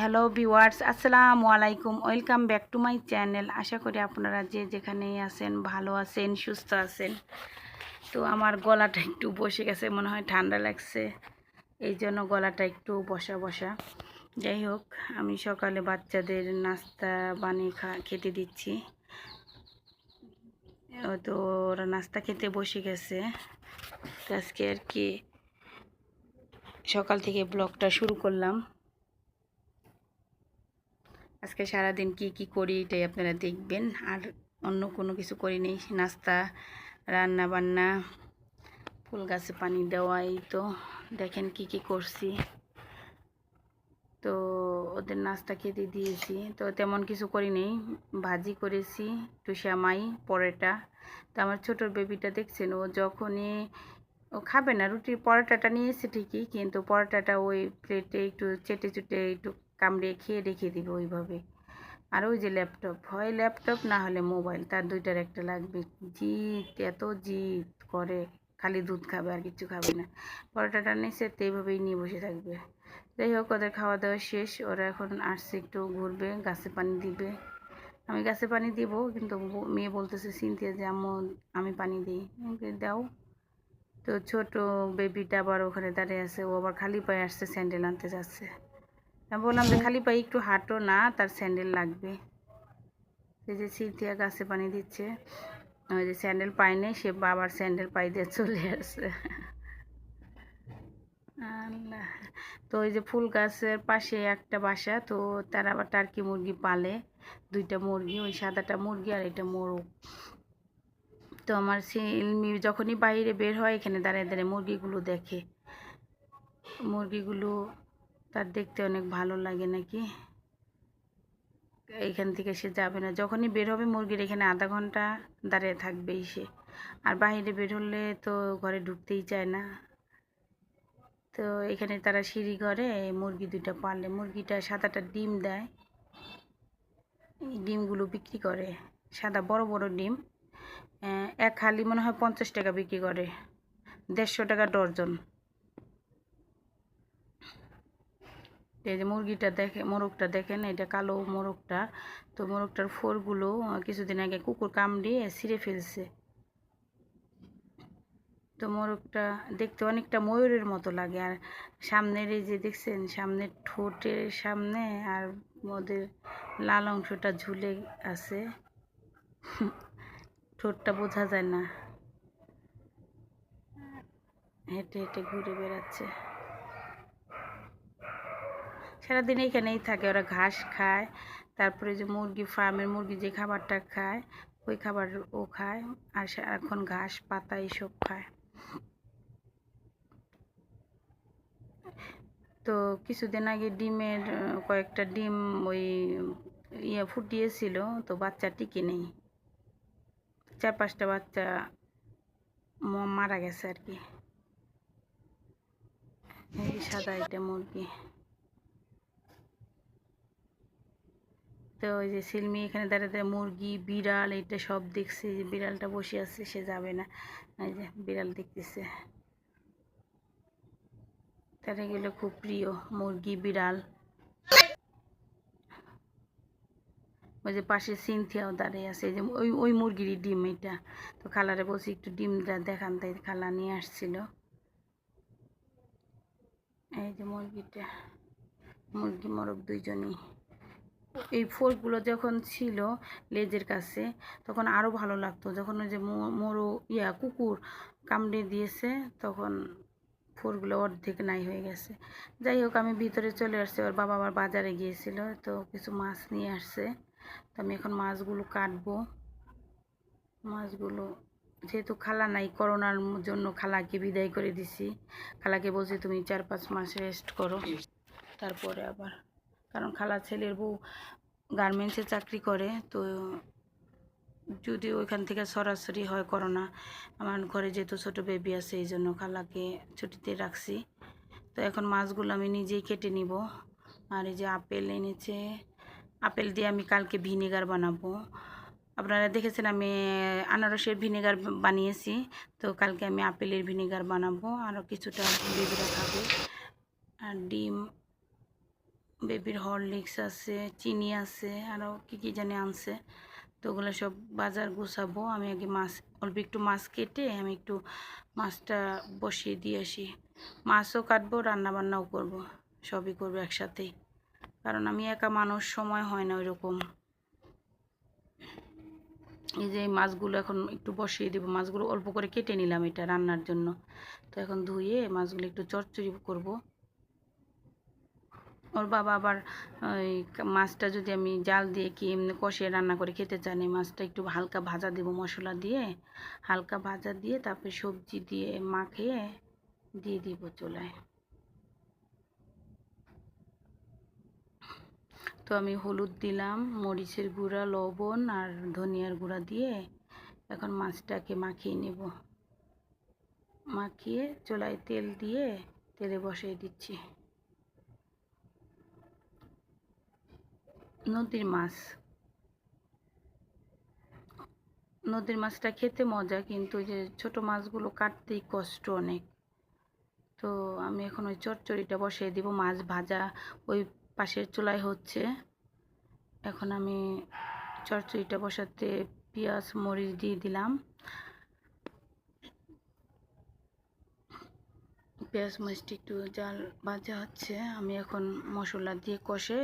Hello viewers আসসালামু আলাইকুম। Welcome back to my channel. আশা করি আপনারা যে যেখানেই আছেন, ভালো আছেন, সুস্থ আছেন। তো আমার গলাটা একটু বসে গেছে, মনে হয় ঠান্ডা লাগছে। এই জন্য গলাটা একটু বসা বসা। যাই হোক, আমি সকালে বাচ্চাদের নাস্তা বানিয়ে খেতে দিচ্ছি। তো ওরা নাস্তা খেতে বসে গেছে। আজকে আর কি সকাল থেকে ব্লগটা শুরু করলাম। আজকে সারাদিন কি কি করি এটাই আপনারা দেখবেন। আর অন্য কোনো কিছু করি নেই। নাস্তা রান্না বান্না ফুল গাছে পানি দেওয়া, এই তো দেখেন কি কি করছি। তো ওদের নাস্তা খেতে দিয়েছি। তো তেমন কিছু করি নেই। ভাজি করেছি, একটু শ্যামাই পরোটা। তো আমার ছোটোর বেবিটা দেখছেন, ও যখনই ও খাবে না, রুটির পরোটাটা নিয়েছে ঠিকই, কিন্তু পরোটাটা ওই প্লেটে একটু চেটে চুটে একটু কামড়িয়ে খেয়ে রেখে দিবে ওইভাবে। আর ওই যে ল্যাপটপ, হয় ল্যাপটপ না হলে মোবাইল, তার দুইটার একটা লাগবে। জিদ এত জিদ করে, খালি দুধ খাবে আর কিছু খাবে না। পরোটাটা নিয়েছে তো এইভাবেই নিয়ে বসে থাকবে। যাই হোক, ওদের খাওয়া দাওয়া শেষ। ওরা এখন আসছে, একটু ঘুরবে, গাছে পানি দিবে। আমি গাছে পানি দিব, কিন্তু মেয়ে বলতেছে, সিনথিয়া যে আম্মু, আমি পানি দিই। দাও। তো ছোট বেবিটা আবার ওখানে দাঁড়িয়ে আছে। ও আবার খালি পায়ে আসছে, স্যান্ডেল আনতে যাচ্ছে। আমি বললাম যে খালি পায়ে একটু হাঁটো না তার স্যান্ডেল লাগবে। এই যে সিনথিয়া গাছে পানি দিচ্ছে ওই যে স্যান্ডেল পায়নি সে বাবার স্যান্ডেল পাই দিয়ে চলে আসছে। আল্লাহ। তো ওই যে ফুল গাছের পাশে একটা বাসা তো তারা আবার টার্কি মুরগি পালে। দুইটা মুরগি ওই সাদাটা মুরগি আর এটা মোরগ। তো আমার সিলমি যখনই বাইরে বের হয় এখানে দাঁড়িয়ে দাঁড়িয়ে মুরগিগুলো দেখে। মুরগিগুলো তার দেখতে অনেক ভালো লাগে নাকি? এখান থেকে সে যাবে না। যখনই বের হবে মুরগির এখানে আধা ঘণ্টা দাঁড়িয়ে থাকবেই সে। আর বাইরে বের হলে তো ঘরে ঢুকতেই চায় না। তো এখানে তারা সিঁড়ি ঘরে মুরগি দুইটা পারলে মুরগিটা সাদাটা ডিম দেয়। ডিমগুলো বিক্রি করে। সাদা বড় বড় ডিম। এক হালি মনে হয় পঞ্চাশ টাকা বিক্রি করে। দেড়শো টাকা ডর্জন এই যে মুরগিটা দেখে, মোরগটা দেখেন এটা কালো মোরগটা। তো মোরগটার ফোরগুলো কিছুদিন আগে কুকুর কামড়িয়ে ছিঁড়ে ফেলছে। তো মোরগটা দেখতে অনেকটা ময়ূরের মতো লাগে। আর সামনের এই যে দেখছেন, সামনের ঠোঁটের সামনে আর ওদের লাল অংশটা ঝুলে আছে। ঠোঁটটা বোঝা যায় না। হেঁটে হেঁটে ঘুরে বেড়াচ্ছে। সারাদিন এখানেই থাকে, ওরা ঘাস খায়, তারপরে যে মুরগি ফার্মের মুরগি যে খাবারটা খায়, ওই খাবার ও খায়, আর এখন ঘাস, পাতা এইসব খায়। তো কিছুদিন আগে ডিমের কয়েকটা ডিম ওই ইয়ে ফুটিয়েছিল, তো বাচ্চা টিকে নেই। চার পাঁচটা বাচ্চা মারা গেছে আর কি। সাদা এটা মুরগি। তো ওই যে সিলমি এখানে দাঁড়িয়ে দাঁড়িয়ে মুরগি, বিড়াল এটা সব দেখছে বিড়ালটা বসে আছে, সে যাবে না। এই যে বিড়াল দেখতেছে। তার এগুলো খুব প্রিয়, মুরগি, বিড়াল। ওই যে পাশে সিনথিয়াও দাঁড়িয়ে আছে যে ওই ওই মুরগিরই ডিম এটা। তো খালারে বলছি একটু ডিমটা দেখান, তাই খালা নিয়ে আসছিল। এই যে মুরগিটা, মুরগি, মোরগ দুইজনই। এই ফোরগুলো যখন ছিল লেজের কাছে, তখন আরও ভালো লাগতো। যখন ওই যে মোরো ইয়া কুকুর কামড়ে দিয়েছে, তখন ফোরগুলো অর্ধেক নাই হয়ে গেছে। যাই হোক, আমি ভিতরে চলে আসছি। ওর বাবা আবার বাজারে গিয়েছিল, তো কিছু মাছ নিয়ে আসছে। তো আমি এখন মাছগুলো কাটবো। মাছগুলো যেহেতু খালা নাই, করোনার জন্য খালাকে বিদায় করে দিছি। খালাকে বলছি, তুমি চার পাঁচ মাস রেস্ট করো। তারপরে আবার কারণ খালা ছেলের বউ গার্মেন্টসে চাকরি করে, তো যদি ওইখান থেকে সরাসরি হয় করোনা, আমার ঘরে যেহেতু ছোটো বেবি আছে, এই জন্য খালাকে ছুটিতে রাখছি। তো এখন মাছগুলো আমি নিজেই কেটে নিব। আর এই যে আপেল এনেছে, আপেল দিয়ে আমি কালকে ভিনেগার বানাবো। আপনারা দেখেছেন আমি আনারসের ভিনেগার বানিয়েছি, তো কালকে আমি আপেলের ভিনেগার বানাবো। আরও কিছুটা বেবিরা খাবে। আর ডিম বেবির হরলিক্স আছে, চিনি আছে আরও কী কী জানি আনছে। তো ওগুলো সব বাজার গুছাবো। আমি আগে মাছ, অল্প একটু মাছ কেটে আমি একটু মাছটা বসিয়ে দিয়ে আসি। মাছও কাটবো রান্না বান্নাও করব, সবই করব একসাথেই কারণ আমি একা মানুষ, সময় হয় না ওইরকম। এই যে মাছগুলো এখন একটু বসিয়ে দেবো। মাছগুলো অল্প করে কেটে নিলাম এটা রান্নার জন্য। তো এখন ধুয়ে মাছগুলো একটু চচ্চড়ি করব। ওর বাবা আবার, ওই মাছটা যদি আমি জাল দিয়ে কি এমনি কষিয়ে রান্না করে খেতে চান এই মাছটা একটু হালকা ভাজা দেব মশলা দিয়ে, হালকা ভাজা দিয়ে তারপরে সবজি দিয়ে মাখিয়ে দিয়ে দিব চুলায়। তো আমি হলুদ দিলাম, মরিচের গুঁড়া, লবণ আর ধনিয়ার গুঁড়া দিয়ে এখন মাছটাকে মাখিয়ে নেব। মাখিয়ে চুলায় তেল দিয়ে, তেলে বসিয়ে দিচ্ছি। নদীর মাছ নদীর মাছটা খেতে মজা কিন্তু যে ছোট মাছগুলো কাটতেই কষ্ট অনেক তো আমি এখন ওই চচ্চড়িটা বসিয়ে দিব, মাছ ভাজা ওই পাশের চুলায় হচ্ছে। এখন আমি চচ্চড়িটা বসাতে পেঁয়াজ, মরিচ দিয়ে দিলাম। পেঁয়াজ, মরিচটি একটু জাল ভাজা হচ্ছে, আমি এখন মশলা দিয়ে কষে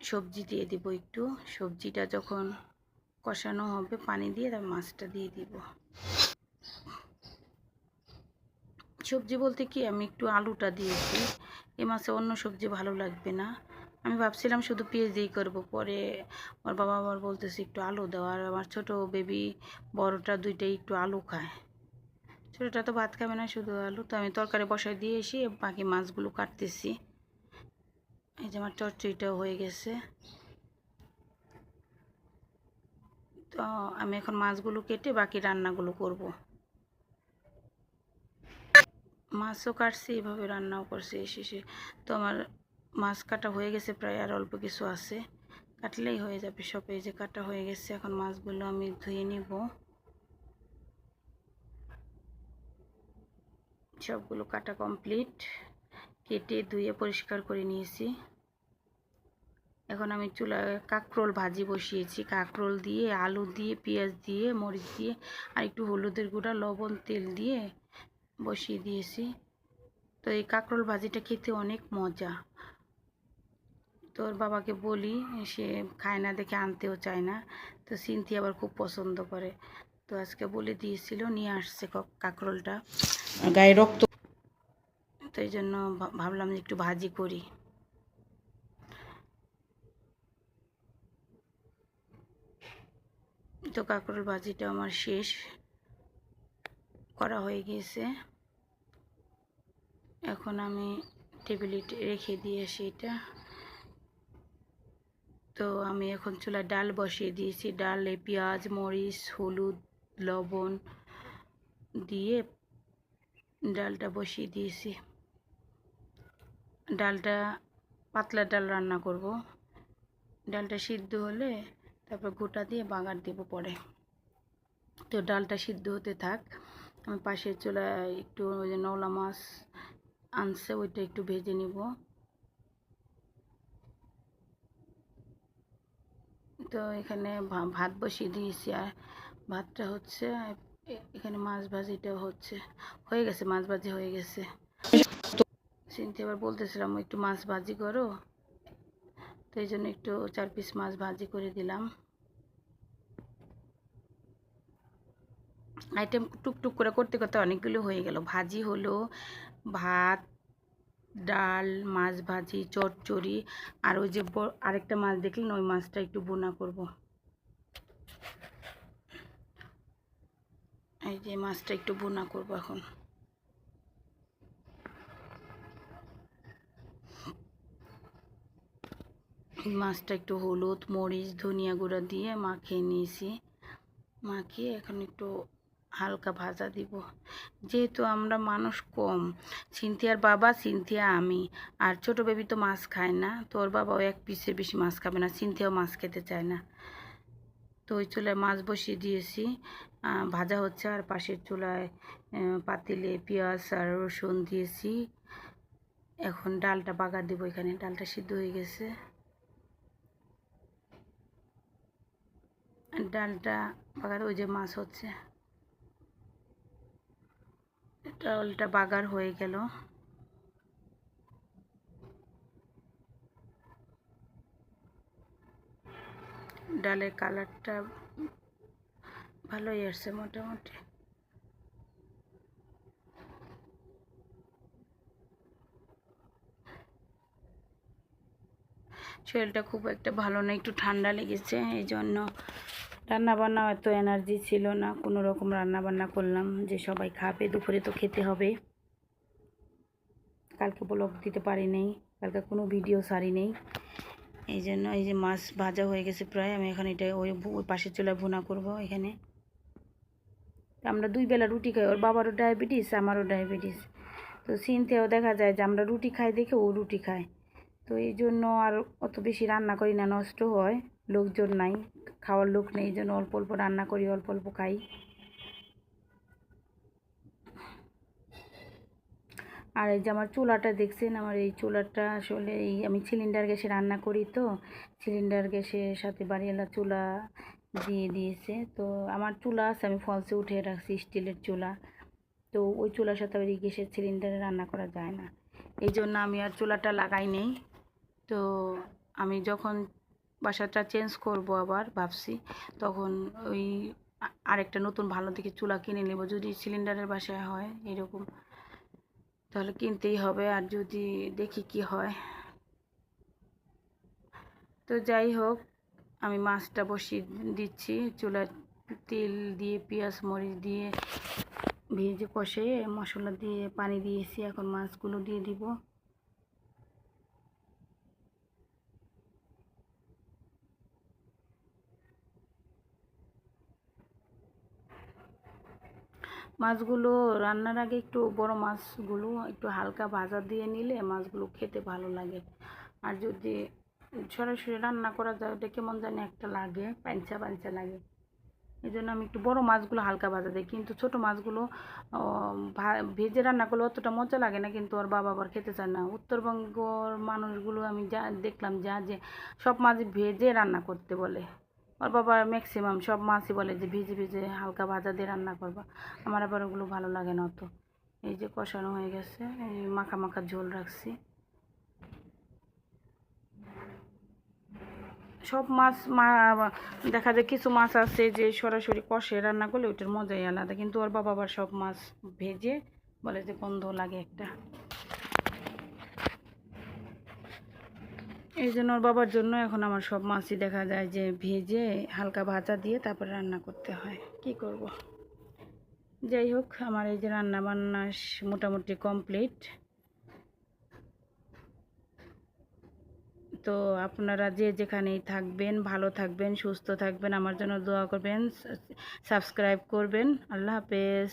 সবজি দিয়ে দিব একটু। সবজিটা যখন কষানো হবে, পানি দিয়ে তার মাছটা দিয়ে দিব। সবজি বলতে কি, আমি একটু আলুটা দিয়েছি। এ মাছে অন্য সবজি ভালো লাগবে না। আমি ভাবছিলাম শুধু পেঁয়াজ দিয়েই করব। পরে আমার বাবা আবার বলতেছে, একটু আলু দাও। আর আমার ছোটো বেবি বড়টা দুইটাই একটু আলু খায়। ছোটোটা তো ভাত খাবে না, শুধু আলু। তো আমি তরকারি বসায় দিয়ে এসে বাকি মাছগুলো কাটতেছি। এই যে আমার চচ্চড়িটাও হয়ে গেছে। তো আমি এখন মাছগুলো কেটে বাকি রান্নাগুলো করব। মাছও কাটছি, এভাবে রান্নাও করছি শেষে। তো আমার মাছ কাটা হয়ে গেছে প্রায়, আর অল্প কিছু আছে। কাটলেই হয়ে যাবে সব, এই যে কাটা হয়ে গেছে, এখন মাছগুলো আমি ধুয়ে নিব। সবগুলো কাটা কমপ্লিট, কেটে ধুয়ে পরিষ্কার করে নিয়েছি। এখন আমি চুলায় কাঁকরোল ভাজি বসিয়েছি। কাঁকরোল দিয়ে আলু দিয়ে পেঁয়াজ দিয়ে মরিচ দিয়ে আর একটু হলুদের গুঁড়া লবণ তেল দিয়ে বসিয়ে দিয়েছি। তো এই কাঁকরোল ভাজিটা খেতে অনেক মজা। তোর বাবাকে বলি সে খায় না দেখে আনতেও চায় না। তো সিনথি আবার খুব পছন্দ করে। তো আজকে বলে দিয়েছিল নিয়ে আসছে কাঁকরোলটা। গায়ে রক্ত তো এই জন্য ভাবলাম যে একটু ভাজি করি। তো কাঁকরোল ভাজিটা আমার শেষ করা হয়ে গিয়েছে। এখন আমি টেবিলে রেখে দিয়ে সেটা তো আমি এখন চুলায় ডাল বসিয়ে দিয়েছি। ডালে পেঁয়াজ, মরিচ, হলুদ, লবণ দিয়ে ডালটা বসিয়ে দিয়েছি। ডালটা, পাতলা ডাল রান্না করব। ডালটা সিদ্ধ হলে তারপর গোটা দিয়ে বাগার দেব পরে। তো ডালটা সিদ্ধ হতে থাক। আমি পাশের চুলায় একটু ওই যে নওলা মাছ আনছে, ওইটা একটু ভেজে নিব। তো এখানে ভাত বসিয়ে দিয়েছি। আর ভাতটা হচ্ছে, এখানে মাছ ভাজিটা হচ্ছে। হয়ে গেছে, মাছ ভাজি হয়ে গেছে। চিনতে এবার বলতেছিলাম, একটু মাছ ভাজি করো। তো এই জন্য একটু চার পিস মাছ ভাজি করে দিলাম। আইটেম টুকটুক করে করতে করতে অনেকগুলো হয়ে গেল। ভাজি হলো, ভাত, ডাল, মাছ ভাজি, চটচড়ি আর ওই যে আরেকটা মাছ দেখলেন, ওই মাছটা একটু বোনা করব। এই যে মাছটা একটু বোনা করব এখন। মাছটা একটু হলুদ, মরিচ, ধনিয়া গুঁড়া দিয়ে মাখিয়ে নিয়েছি। মাখিয়ে এখন একটু হালকা ভাজা দিব। যেহেতু আমরা মানুষ কম, সিনথিয়ার বাবা সিনথিয়া আমি, আর ছোট বেবি তো মাছ খায় না তোর বাবাও এক পিসের বেশি মাছ খাবে না, সিনথিয়াও মাছ খেতে চায় না। তো ওই চুলায় মাছ বসিয়ে দিয়েছি ভাজা হচ্ছে আর পাশের চুলায় পাতিলে পেঁয়াজ আর রসুন দিয়েছি। এখন ডালটা বাগার দিব এখানে, ডালটা সিদ্ধ হয়ে গেছে। ডালটা বাগার ওই যে মাছ হচ্ছে। ডালটা বাগার হয়ে গেল। ডালের কালারটা ভালোই আসছে মোটামুটি। শরীরটা খুব একটা ভালো না, একটু ঠান্ডা লেগেছে এই জন্য রান্না বান্না এত এনার্জি ছিল না, কোনো রকম রান্না বান্না করলাম যে সবাই খাবে, দুপুরে তো খেতে হবে। কালকে ব্লগ দিতে পারি নেই, কালকে কোনো ভিডিও সারি নেই। এই জন্য এই যে মাছ ভাজা হয়ে গেছে প্রায়, আমি এখন এটা ওই ওই পাশের চুলায় ভুনা করব এখানে। আমরা দুই বেলা রুটি খাই, ওর বাবারও ডায়াবেটিস আমারও ডায়াবেটিস তো সিনতেও দেখা যায় যে আমরা রুটি খাই দেখে ও রুটি খায়। তো এই জন্য আর অত বেশি রান্না করি না, নষ্ট হয়, লোকজন নাই। খাওয়ার লোক নেই, এই জন্য অল্প অল্প রান্না করি, অল্প অল্প খাই। আর এই যে আমার চুলাটা দেখছেন, আমার এই চুলাটা আসলে এই আমি সিলিন্ডার গ্যাসে রান্না করি তো সিলিন্ডার গ্যাসের সাথে বাড়িওয়ালা চুলা দিয়ে দিয়েছে। তো আমার চুলা আছে, আমি ফলসে উঠে রাখছি স্টিলের চুলা। তো ওই চুলার সাথে ওই গ্যাসের সিলিন্ডারে রান্না করা যায় না। এই জন্য আমি আর চুলাটা লাগাই নেই। তো আমি যখন বাসাটা চেঞ্জ করব আবার, ভাবছি। তখন ওই আরেকটা নতুন ভালো থেকে চুলা কিনে নেব, যদি সিলিন্ডারের বাসায় হয় এরকম, তাহলে কিনতেই হবে। আর যদি দেখি কি হয়, তো যাই হোক, আমি মাছটা বসিয়ে দিচ্ছি। চুলা তেল দিয়ে, পেঁয়াজ, মরিচ দিয়ে ভেজে কষে মশলা দিয়ে, পানি দিয়েছি। এখন মাছগুলো দিয়ে দিব। মাছগুলো রান্নার আগে একটু বড় মাছগুলো একটু হালকা ভাজা দিয়ে নিলে মাছগুলো খেতে ভালো লাগে। আর যদি সরাসরি রান্না করা যায়, ওটা কেমন জানি একটা লাগে, পাঞ্চা পাঞ্চা লাগে। এই জন্য আমি একটু বড় মাছগুলো হালকা ভাজা দিই। কিন্তু ছোট মাছগুলো ভেজে রান্না করলে অতটা মজা লাগে না, কিন্তু ওর বাবা আবার খেতে চায় না। উত্তরবঙ্গর মানুষগুলো আমি যা, দেখলাম যা যে সব মাছ ভেজে রান্না করতে বলে। ওর বাবা ম্যাক্সিমাম সব মাছই বলে যে ভিজে ভিজে হালকা ভাজা দিয়ে রান্না করবা। আমার আবার ওগুলো ভালো লাগে না অত। এই যে কষানো হয়ে গেছে, এই মাখা মাখা ঝোল রাখছি। সব মাছ দেখা যায় কিছু মাছ আছে যে সরাসরি কষে রান্না করলে ওইটার মজাই আলাদা। কিন্তু ওর বাবা আবার সব মাছ ভেজে বলে যে গন্ধ লাগে একটা। এই জন্য ওর বাবার জন্য এখন আমার সব মাছই দেখা যায় যে ভেজে হালকা ভাজা দিয়ে তারপরে রান্না করতে হয়। কি করব? যাই হোক, আমার এই যে রান্না বান্না মোটামুটি কমপ্লিট তো আপনারা যে যেখানেই থাকবেন, ভালো থাকবেন, সুস্থ থাকবেন, আমার জন্য দোয়া করবেন, সাবস্ক্রাইব করবেন। আল্লাহ হাফেজ।